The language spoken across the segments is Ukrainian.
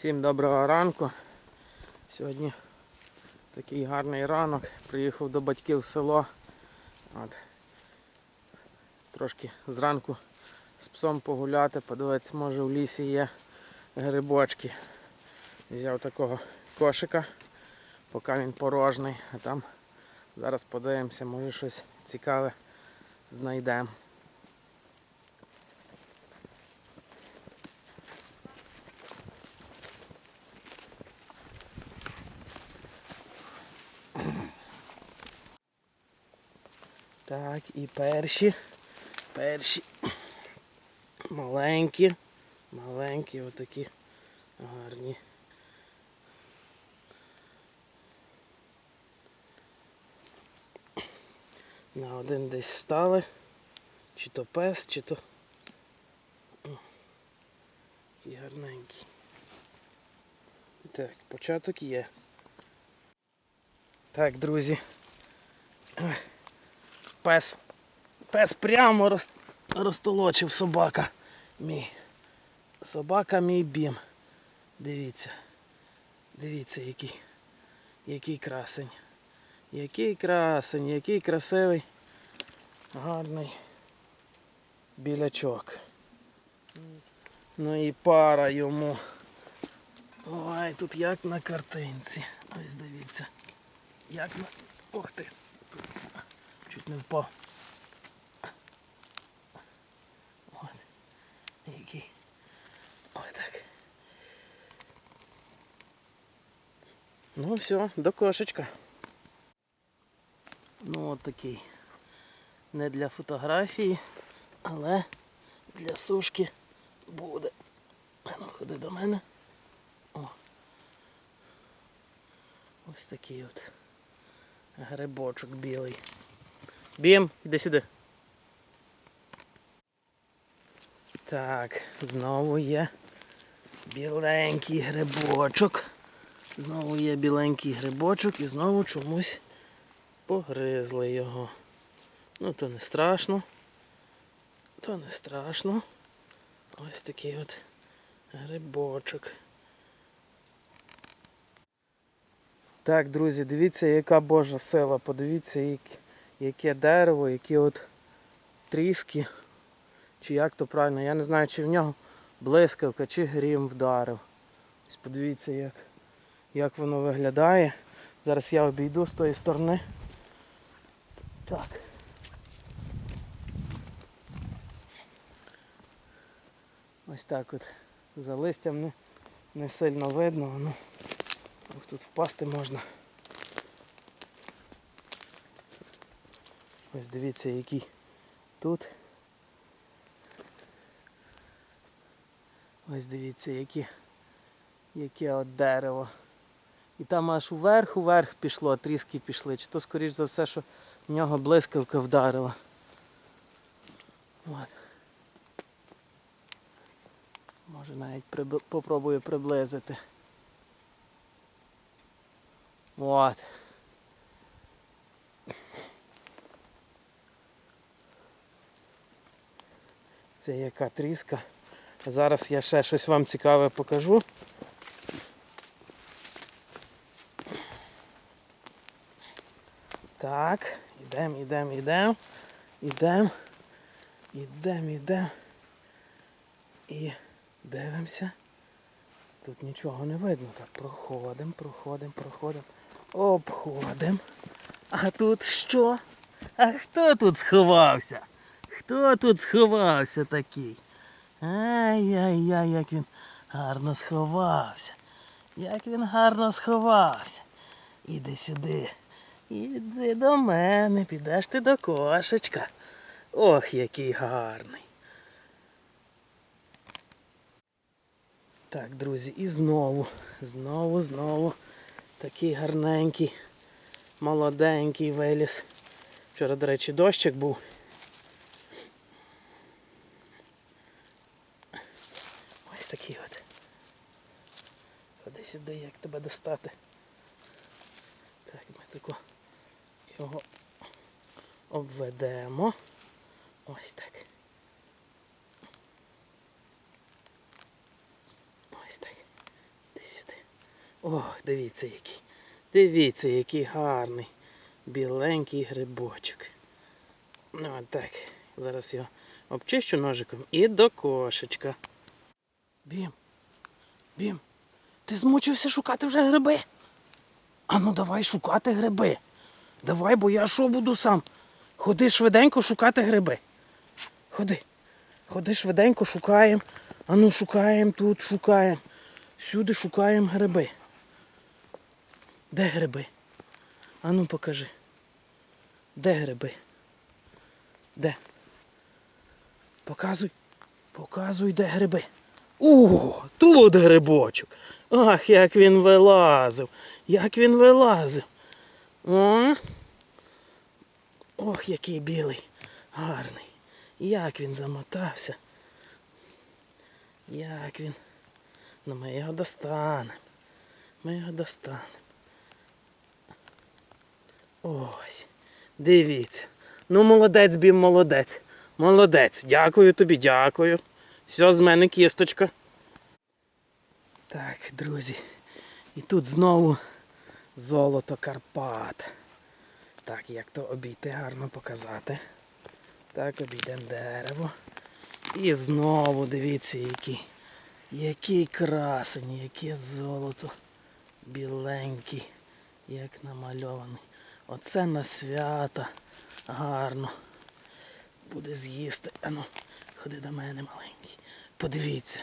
Всім доброго ранку. Сьогодні такий гарний ранок. Приїхав до батьків в село. От. Трошки зранку з псом погуляти, подивитися, може в лісі є грибочки. Взяв такого кошика, поки він порожний, а там зараз подивимося, може щось цікаве знайдемо. Так, і перші. Перші. Маленькі. Маленькі, отакі гарні. На один десь стали. Чи то пес, чи то. О, Такий гарненький. Так, початок є. Так, друзі. Пес. Пес прямо роз, розтолочив собака. Мій. Собака мій бім. Дивіться. Дивіться, який. Який красень. Який красень, який красивий. Гарний білячок. Ну і пара йому. Ой, тут як на картинці. Ось дивіться. Як на. Ох ти. Чуть не впав. От. Який. Ой так. Ну все, до кошечка. Ну от такий. Не для фотографії, але для сушки буде. Ну, ходи до мене. О. Ось такий от грибочок білий. Бім, іди сюди. Так, знову є біленький грибочок. Знову є біленький грибочок і знову чомусь погризли його. Ну то не страшно. То не страшно. Ось такий от грибочок. Так, друзі, дивіться, яка Божа сила. Подивіться, як- яке дерево, які от тріски. Чи як то правильно, я не знаю, чи в нього блискавка, чи грім вдарив. Ось подивіться, як, як воно виглядає. Зараз я обійду з тої сторони. Так. Ось так от. За листям не, не сильно видно. Ну, тут впасти можна. Ось дивіться, який тут. Ось дивіться, які, яке от дерево. І там аж уверх, уверх пішло, тріски пішли. Чи то скоріш за все, що в нього блискавка вдарила. От. Може навіть приб... попробую приблизити. От. Це яка тріска. Зараз я ще щось вам цікаве покажу. Так, ідемо, ідемо, ідемо, ідемо, ідемо, ідемо. І дивимося. Тут нічого не видно. Так, проходимо, проходимо, проходимо. Обходимо. А тут що? А хто тут сховався? Хто тут сховався такий? Ай-яй-яй, як він гарно сховався. Як він гарно сховався. Іди сюди. Іди до мене, підеш ти до кошечка. Ох, який гарний. Так, друзі, і знову, знову, знову такий гарненький, молоденький виліз. Вчора, до речі, дощик був. Ось такий от. Ходи сюди, як тебе достати. Так, ми тако його обведемо. Ось так. Ось так. Іди сюди. Ох, дивіться який. Дивіться, який гарний. Біленький грибочок. Ну от так. Зараз його обчищу ножиком і до кошечка. Бім. Бім. Ти змучився шукати вже гриби? А ну давай шукати гриби. Давай, бо я що буду сам. Ходи швиденько шукати гриби. Ходи. Ходи швиденько шукаємо. А ну шукаємо тут, шукаємо. Всюди шукаємо гриби. Де гриби? А ну покажи. Де гриби? Де? Показуй. Показуй, де гриби. О, тут грибочок. Ах, як він вилазив. Як він вилазив. О. Ох, який білий. Гарний. Як він замотався. Як він. Ну ми його достанемо. Ми його достанемо. Ось. Дивіться. Ну, молодець, бім, молодець. Молодець. Дякую тобі, дякую. Все, з мене кісточка. Так, друзі. І тут знову золото Карпат. Так, як то обійти гарно показати. Так, обійдемо дерево. І знову дивіться, який. Який красень, яке золото. Біленький, як намальований. Оце на свята. Гарно. Буде з'їсти. Ану, ходи до мене маленький. Подивіться.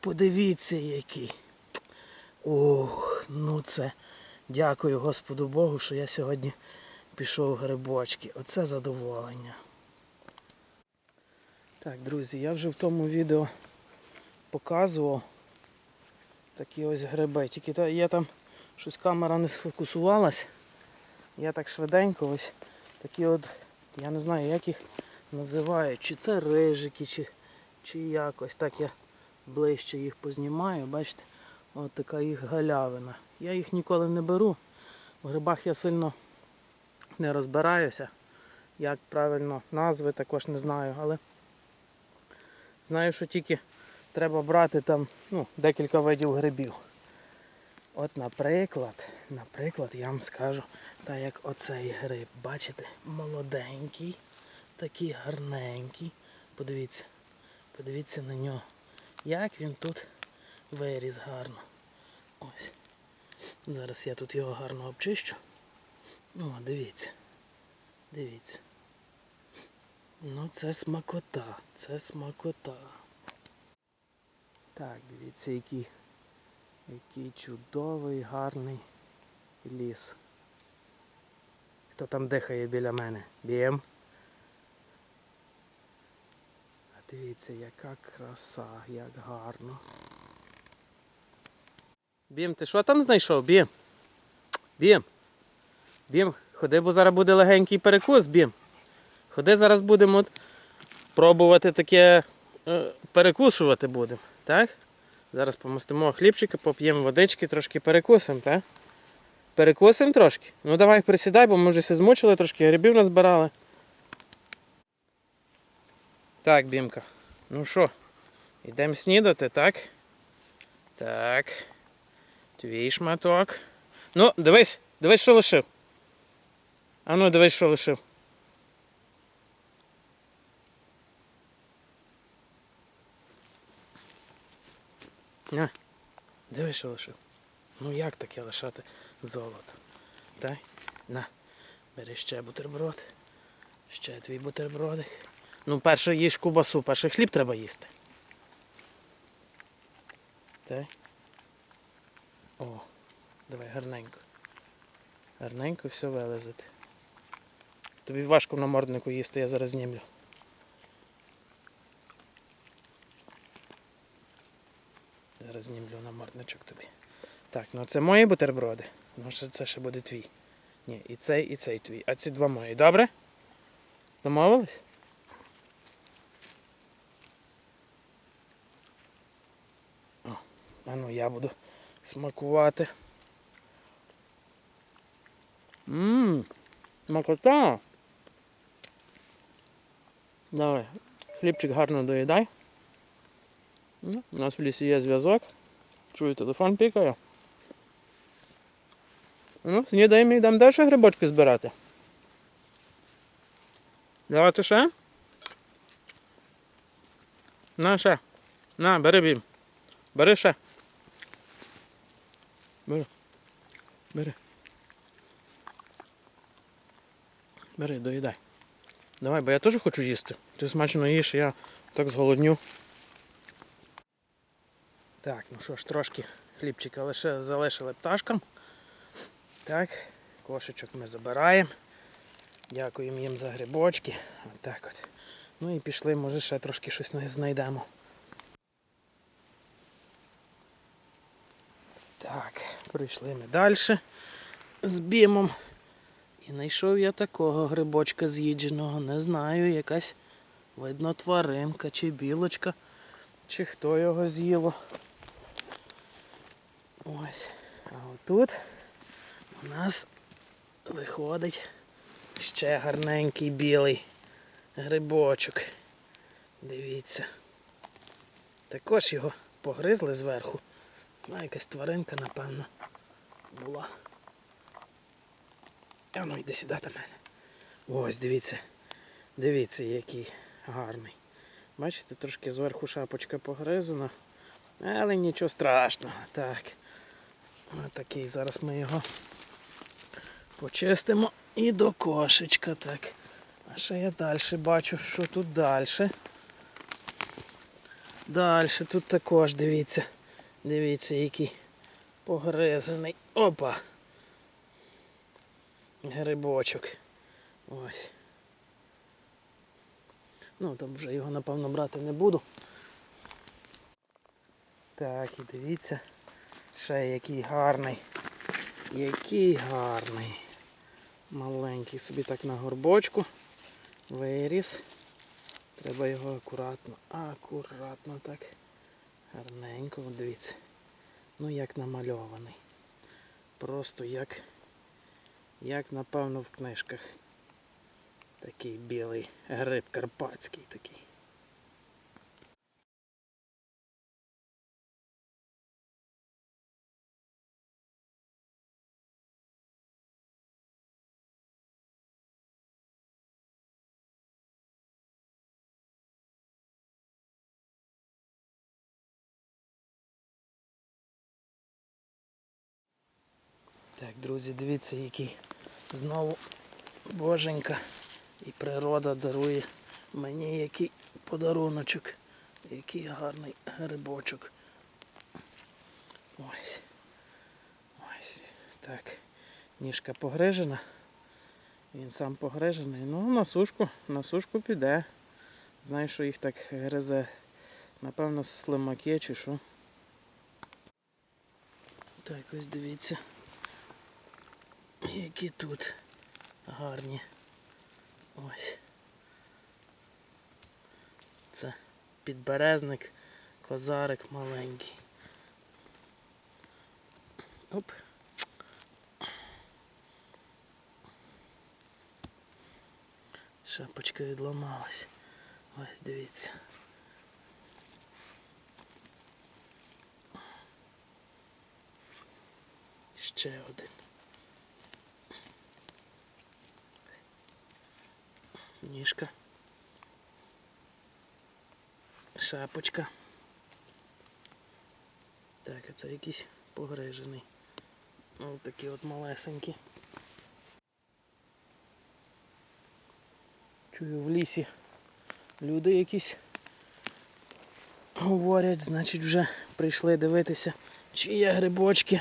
Подивіться, який. Ох, ну це. Дякую Господу Богу, що я сьогодні пішов грибочки. Оце задоволення. Так, друзі, я вже в тому відео показував такі ось гриби. Тільки я там щось камера не сфокусувалась. Я так швиденько ось такі от, я не знаю, як їх називають. Чи це рижики, чи, чи якось. Так я ближче їх познімаю. Бачите, от така їх галявина. Я їх ніколи не беру. В грибах я сильно не розбираюся. Як правильно назви також не знаю, але знаю, що тільки треба брати там ну, декілька видів грибів. От, наприклад, наприклад, я вам скажу, так як оцей гриб, бачите, молоденький, такий гарненький. Подивіться, подивіться на нього. Як він тут виріс гарно. Ось. Зараз я тут його гарно обчищу. О, дивіться. Дивіться. Ну це смакота, це смакота. Так, дивіться, який, який чудовий, гарний ліс. Хто там дихає біля мене? Бім. А дивіться, яка краса, як гарно. Бім, ти що там знайшов? Бім? Бім. Бім, ходи, бо зараз буде легенький перекус, Бім. Ходи, зараз будемо пробувати таке е, перекусувати будемо, так? Зараз помастимо хлібчика, поп'ємо водички, трошки перекусимо, так? Перекусимо трошки? Ну давай присідай, бо ми вже все змучили, трошки грибів назбирали. Так, Бімка. Ну що, йдемо снідати, так? Так. Твій шматок. Ну, дивись, дивись, що лишив. А ну, дивись, що лишив. На, дивись, що лишив. Ну як таке лишати золото? Дай, на, бери ще бутерброд. Ще твій бутербродик. Ну, перше їж кубасу, перше хліб треба їсти. Так. О, давай гарненько. Гарненько все вилазити. Тобі важко в наморднику їсти, я зараз знімлю. Зараз знімлю намордничок тобі. Так, ну це мої бутерброди. Ну ще це ще буде твій. Ні, і цей, і цей твій. А ці два мої. Добре? Домовились? А ну я буду смакувати. Ммм, смакота. Давай, хлібчик гарно доїдай. Ну, У нас в лісі є зв'язок. Чую, телефон пікає. Ну, снідаємо і йдемо далі грибочки збирати. Давайте ще? На ще. На, бери бім. Бери ще. Бери. Бери. Бери, доїдай. Давай, бо я теж хочу їсти. Ти смачно їш, я так зголодню. Так, ну що ж, трошки хлібчика лише залишили пташкам. Так, кошечок ми забираємо. Дякуємо їм за грибочки. Отак от. Ну і пішли, може ще трошки щось знайдемо. Так, прийшли ми далі з бімом. І знайшов я такого грибочка з'їдженого. Не знаю, якась видно тваринка чи білочка, чи хто його з'їло. Ось. А отут у нас виходить ще гарненький білий грибочок. Дивіться. Також його погризли зверху. Знаю, якась тваринка, напевно, була. А ну йди сюди до мене. Ось, дивіться. Дивіться, який гарний. Бачите, трошки зверху шапочка погризана. Але нічого страшного. Так. Отакий. Зараз ми його почистимо і до кошечка. Так. А ще я далі бачу, що тут далі. Далі тут також дивіться. Дивіться, який погризаний. Опа! Грибочок. Ось. Ну, там вже його, напевно, брати не буду. Так, і дивіться. Ще який гарний. Який гарний. Маленький собі так на горбочку. Виріс. Треба його акуратно, акуратно так. Гарненько, дивіться. Ну як намальований. Просто як, як напевно в книжках. Такий білий гриб карпатський такий. Друзі, дивіться, який знову боженька і природа дарує мені який подаруночок. Який гарний грибочок. Ось. Ось. Так. Ніжка погрижена. Він сам погрижений. Ну, на сушку, на сушку піде. Знаю, що їх так гризе. Напевно, слимаки чи що. Так, ось дивіться. Які тут гарні. Ось. Це підберезник, козарик маленький. Оп. Шапочка відламалась. Ось дивіться. Ще один. Ніжка. Шапочка. Так, а це якийсь погрижений. Ось такі от малесенькі. Чую в лісі. Люди якісь говорять, значить вже прийшли дивитися, чи є грибочки.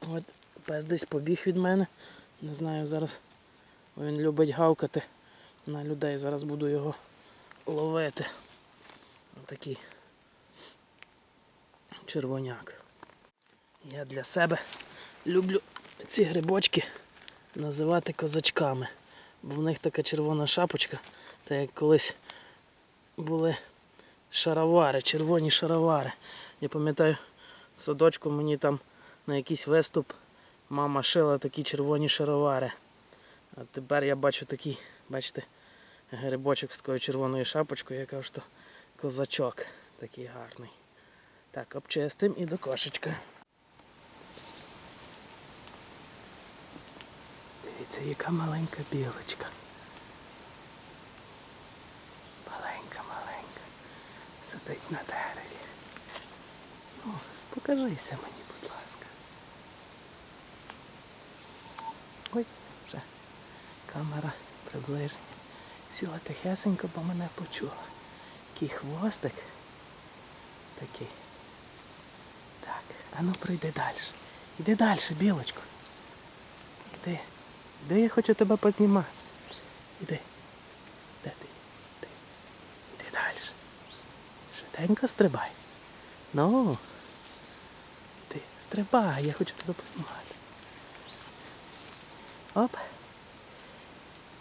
От пес десь побіг від мене. Не знаю зараз. Він любить гавкати на людей. Зараз буду його ловити. Отакий червоняк. Я для себе люблю ці грибочки називати козачками. Бо в них така червона шапочка, так як колись були шаровари, червоні шаровари. Я пам'ятаю, в садочку мені там на якийсь виступ мама шила такі червоні шаровари. А тепер я бачу такий, бачите, грибочок з такою червоною шапочкою, я кажу, що козачок такий гарний. Так, обчистим і до кошечка. Дивіться, яка маленька білочка. Маленька, маленька. Сидить на дереві. О, покажися мені, будь ласка. Ой, вже камера приближення. Сіла тихесенько, бо мене почула. Який хвостик. Такий. Так, а ну прийди далі. Іди далі, білочко. Іди. Іди, я хочу тебе познімати. Іди. Де ти? Іди. Іди далі. Швиденько стрибай. Ну. Іди, стрибай, я хочу тебе познімати. Оп.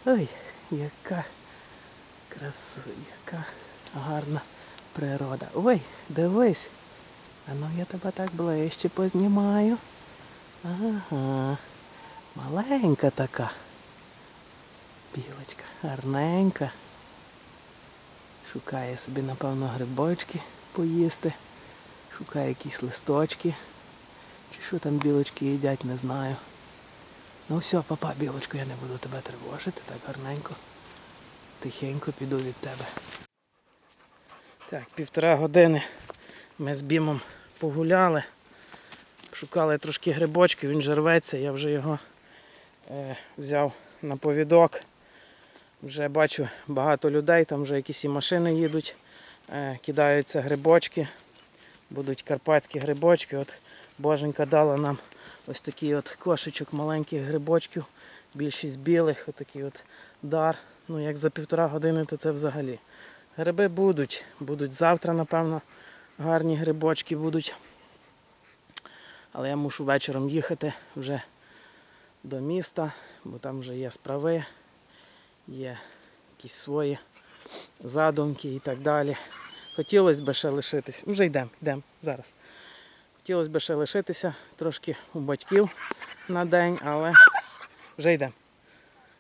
Ой, яка красу, яка гарна природа. Ой, дивись. А ну я тебе так ближче познімаю. Ага. Маленька така. Білочка, гарненька. Шукає собі, напевно, грибочки поїсти. Шукає якісь листочки. Чи що там білочки їдять, не знаю. Ну все, папа, білочко, я не буду тебе тривожити, так гарненько. Тихенько піду від тебе. Так, півтора години ми з Бімом погуляли. Шукали трошки грибочки, він же рветься, я вже його е, взяв на повідок. Вже бачу багато людей, там вже якісь і машини їдуть, е, кидаються грибочки. Будуть карпатські грибочки. От Боженька дала нам ось такий от кошечок маленьких грибочків, більшість білих, отакий от дар. Ну як за півтора години, то це взагалі. Гриби будуть, будуть завтра, напевно, гарні грибочки будуть. Але я мушу вечором їхати вже до міста, бо там вже є справи, є якісь свої задумки і так далі. Хотілося б ще лишитись. Вже йдемо, йдемо зараз. Хотілося б ще лишитися трошки у батьків на день, але вже йдемо.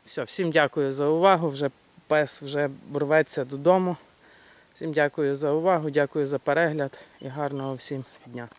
Все, всім дякую за увагу. Вже пес вже рветься додому. Всім дякую за увагу, дякую за перегляд і гарного всім дня.